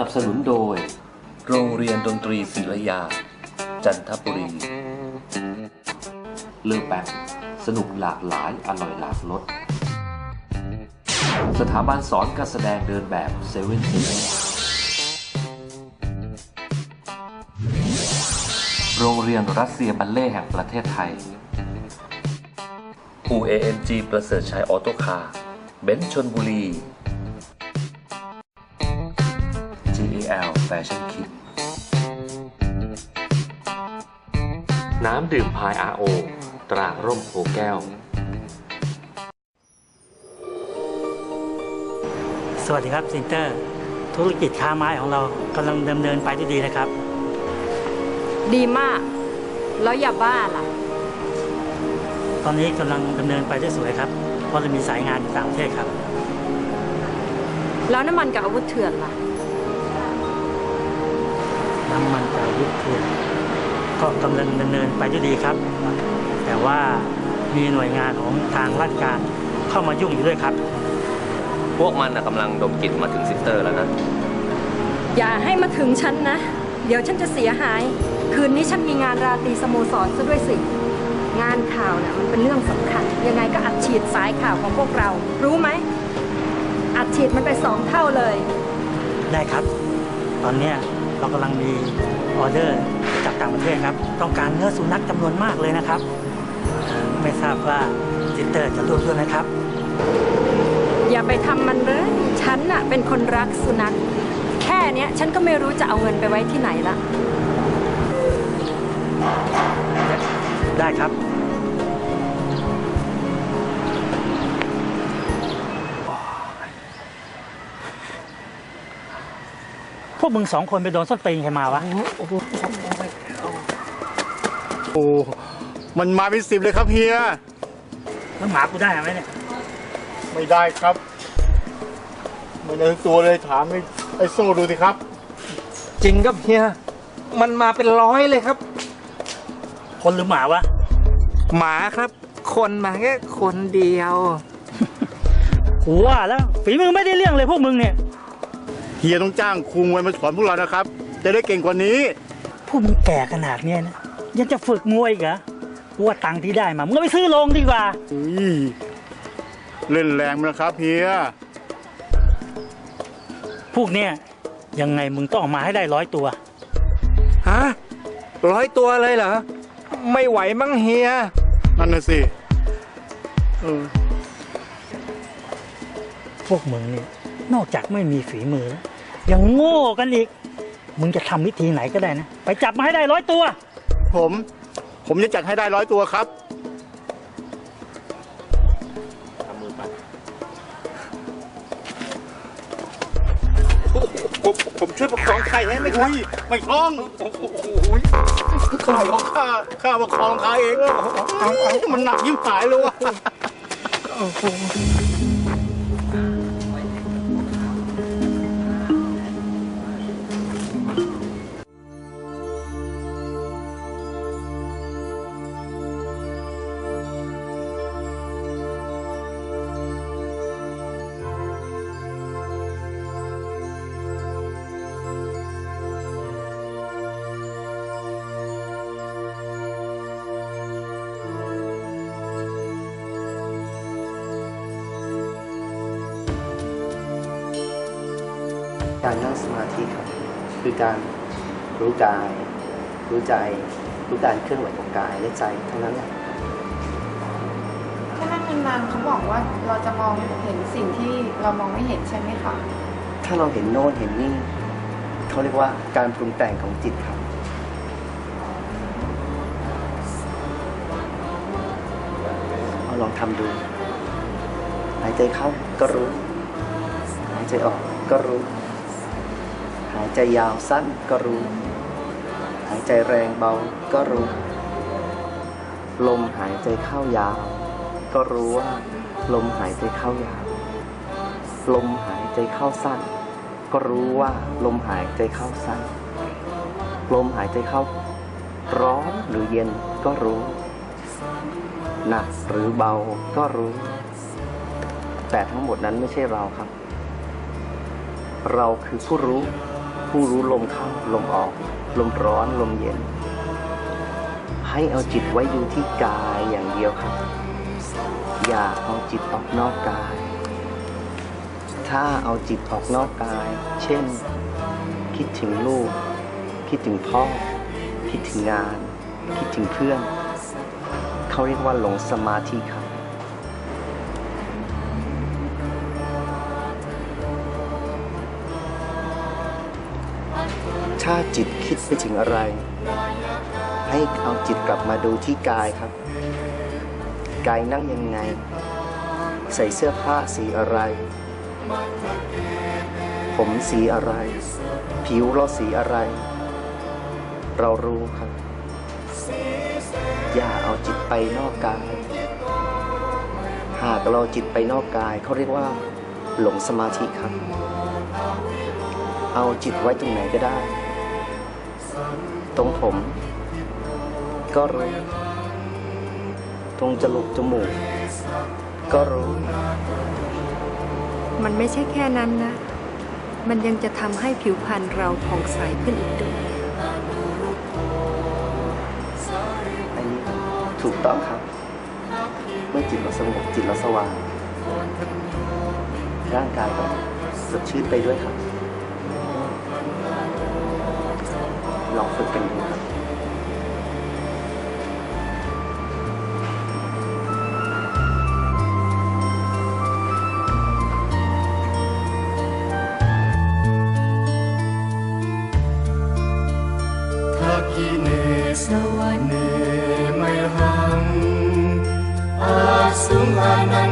นับสนุนโดย โรงเรียนดนตรีศิลยา จันทบุรีเลือกแปงสนุกหลากหลายอร่อยหลากรสสถาบันสอนการแสดงเดินแบบเซเว่นเโรงเรียนรัสเซียบัลเล่แห่งประเทศไทย UANG ประเสริฐชัยออโต้คาร์เบนชนบุรี GAL Fashion Kit น้ำดื่มพาย RO ตราร่มโพแก้ว สวัสดีครับซินเตอร์ ธุรกิจค้าไม้ของเรากำลังดำเนินไปด้วยดีนะครับ ดีมาก แล้วอย่าบ้าล่ะ ตอนนี้กำลังดำเนินไปได้สวยครับ เพราะเรามีสายงานอยู่ต่างประเทศครับ แล้วน้ำมันกับอาวุธเถื่อนล่ะ น้ำมันจากยุคเถื่อนก็กำลังดำเนินไปด้วยดีครับ แต่ว่ามีหน่วยงานของทางราชการเข้ามายุ่งอยู่ด้วยครับ พวกมันนะกำลังดมกลิ่นมาถึงซิสเตอร์แล้วนะ อย่าให้มาถึงฉันนะ เดี๋ยวฉันจะเสียหาย คืนนี้ฉันมีงานราตรีสโมสรซะด้วยสิ งานข่าวน่ะมันเป็นเรื่องสำคัญ ยังไงก็อัดฉีดสายข่าวของพวกเรา รู้ไหม อัดฉีดมันไปสองเท่าเลย ได้ครับ ตอนเนี้ย เรากำลังมีออเดอร์จากต่างประเทศครับ ต้องการเนื้อสุนัขจำนวนมากเลยนะครับเอ่อไม่ทราบว่าซินเตอร์จะร่วมด้วยไหมครับ อย่าไปทำมันเลย ฉันน่ะเป็นคนรักสุนัข แค่เนี้ยฉันก็ไม่รู้จะเอาเงินไปไว้ที่ไหนละ ได้ครับ พวกมึงสองคนไปโดนส้นตีนใครมาวะ โอ้มันมาเป็นสิบเลยครับเฮียแล้วหมากูได้ไหมเนี่ย ไม่ได้ครับไม่ได้ทั้งตัวเลยถามไอ้ไอ้โซ่ดูสิครับ จริงครับเฮีย มันมาเป็นร้อยเลยครับ คนหรือหมาวะ หมาครับ คนมาแค่คนเดียว กูว่าแล้วฝีมือไม่ได้เรื่องเลยพวกมึงเนี่ย เฮียต้องจ้างครูมวยมาสอนพวกเรานะครับ จะได้เก่งกว่านี้พวกมึงแก่ขนาดเนี้ยนะยังจะฝึกมวยอีกเหรอกูว่าตังค์ที่ได้มามึงก็ไปซื้อโรงดีกว่า อุ้ยเล่นแรงมั้ยนะครับเฮียพวกเนี้ยยังไงมึงต้องเออกมาให้ได้ร้อยตัว ฮะร้อยตัวเลยเหรอ ไม่ไหวมั้งเฮีย นั่นน่ะสิเออ พวกมึงเนี่ยนอกจากไม่มีฝีมือแล้ว ยังโง่กันอีก มึงจะทำวิธีไหนก็ได้นะ ไปจับมาให้ได้ร้อยตัว ผม ผมจะจัดให้ได้ร้อยตัวครับผมผมช่วยประคองไข่ให้ไหมครับไม่คล้องข้าบอกข้าข้าประคองขาเองมันหนักยิ่งหายเลยว่ะ การนั่งสมาธิครับ คือการรู้กาย รู้ใจ รู้การเคลื่อนไหวของกายและใจเท่านั้นแหละถ้านั่งนานๆเขาบอกว่าเราจะมองเห็นสิ่งที่เรามองไม่เห็นใช่ไหมคะถ้าเราเห็นโน่นเห็นนี่เขาเรียกว่าการปรุงแต่งของจิตครับเอาลองทำดู หายใจเข้าก็รู้ หายใจออกก็รู้ หายใจยาวสั้นก็รู้ หายใจแรงเบาก็รู้ ลมหายใจเข้ายาว ก็รู้ว่า ลมหายใจเข้ายาว ลมหายใจเข้าสั้น ก็รู้ว่าลมหายใจเข้าสั้น ลมหายใจเข้า ร้อนหรือเย็นก็รู้ หนักหรือเบาก็รู้ แต่ทั้งหมดนั้นไม่ใช่เราครับเราคือผู้รู้ ผู้รู้ลมเข้าลมออก ลมร้อนลมเย็น ให้เอาจิตไว้อยู่ที่กายอย่างเดียวครับ อย่าเอาจิตออกนอกกาย ถ้าเอาจิตออกนอกกาย เช่น คิดถึงลูก คิดถึงพ่อ คิดถึงงาน คิดถึงเพื่อน เขาเรียกว่าหลงสมาธิครับ ถ้าจิตคิดไปถึงอะไร ให้เอาจิตกลับมาดูที่กายครับ กายนั่งยังไง ใส่เสื้อผ้าสีอะไร ผมสีอะไร ผิวเราสีอะไร เรารู้ครับ อย่าเอาจิตไปนอกกาย หากเราจิตไปนอกกายเขาเรียกว่า หลงสมาธิครับ เอาจิตไว้ตรงไหนก็ได้ ตรงผม ก็รู้ ตรงจมูกจมูก ก็รู้ มันไม่ใช่แค่นั้นนะ มันยังจะทำให้ผิวพรรณเราผ่องใสขึ้นอีกด้วยอันนี้ถูกต้องครับ เมื่อจิตเราสงบจิตเราสว่าง ร่างกายก็สดชื่นไปด้วยครับ ลองฝึกกันดูครับกิเนสวรรเนไมหังอาสุงอนัน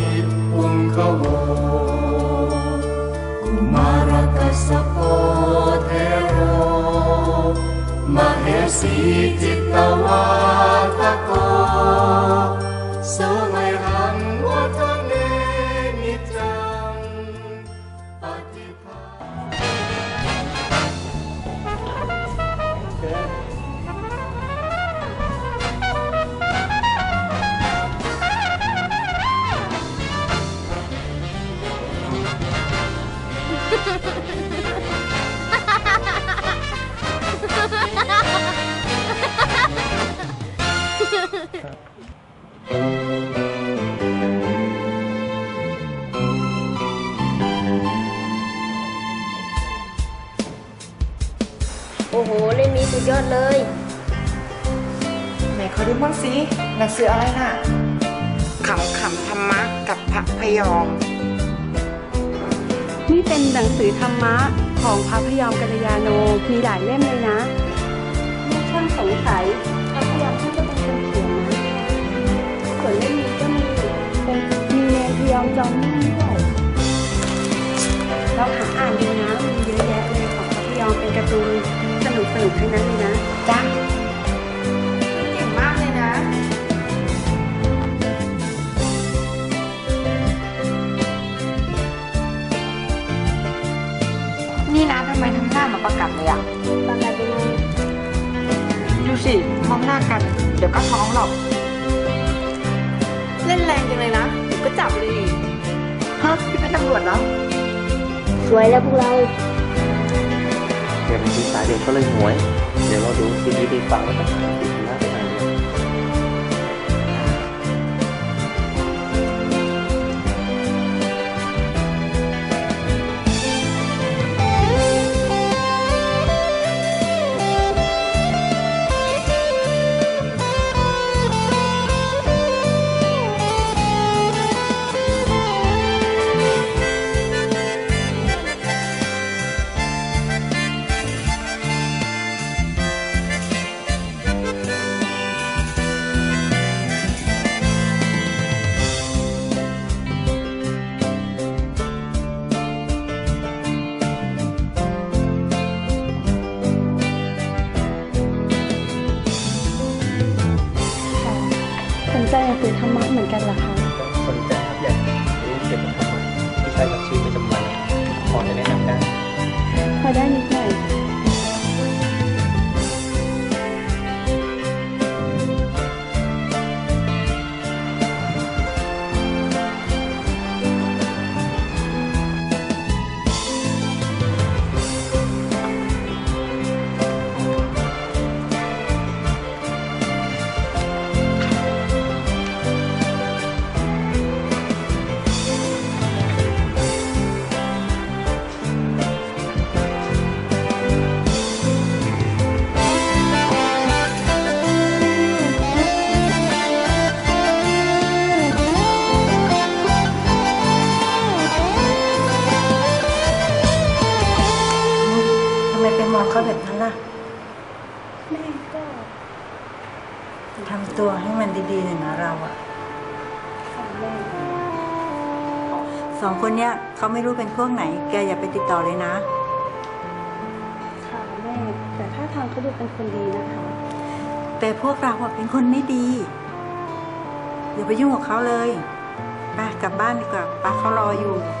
สีจิตตวาทโกโสไมหังวัฒเนนิจังปฏิภาณ เลย ไหนขอดูบ้างสิหนังสืออะไรน่ะขำขำธรรมะกับพระพยอม นี่เป็นหนังสือธรรมะของพระพยอมกัลยาโนมีหลายเล่มเลยนะไม่ช่างสงสัยพระพยอมท่านก็เป็นคนเขียนนะส่วนเล่มนี้ก็มีเป็นมีเนรพยอมจอมนุ่งด้วยเราหาอ่านดูนะมีเยอะแยะเลยของพระพยอมเป็นการ์ตูนสนุกสนุกๆทั้งนั้น สิมองหน้ากัน เดี๋ยวก็ท้องหรอก เล่นแรงจังเลยนะเดี๋ยวก็จับเลยฮะพี่เป็นตำรวจแล้ว สวยแล้วพวกเรา เดี๋ยวเป็นที่สายเด็กก็เลยหวย เดี๋ยวเราดูซีดีดีฟังแล้วก็ติดหน้ ดีๆหน่อยนะเราอะค่ะแม่สองคนเนี้ยเขาไม่รู้เป็นพวกไหน แกอย่าไปติดต่อเลยนะ ค่ะแม่ แต่ถ้าทางเขาดูเป็นคนดีนะคะ แต่พวกเราอะเป็นคนไม่ดี อย่าไปยุ่งกับเขาเลยไปกลับบ้านดีกว่าป้าเขารออยู่ค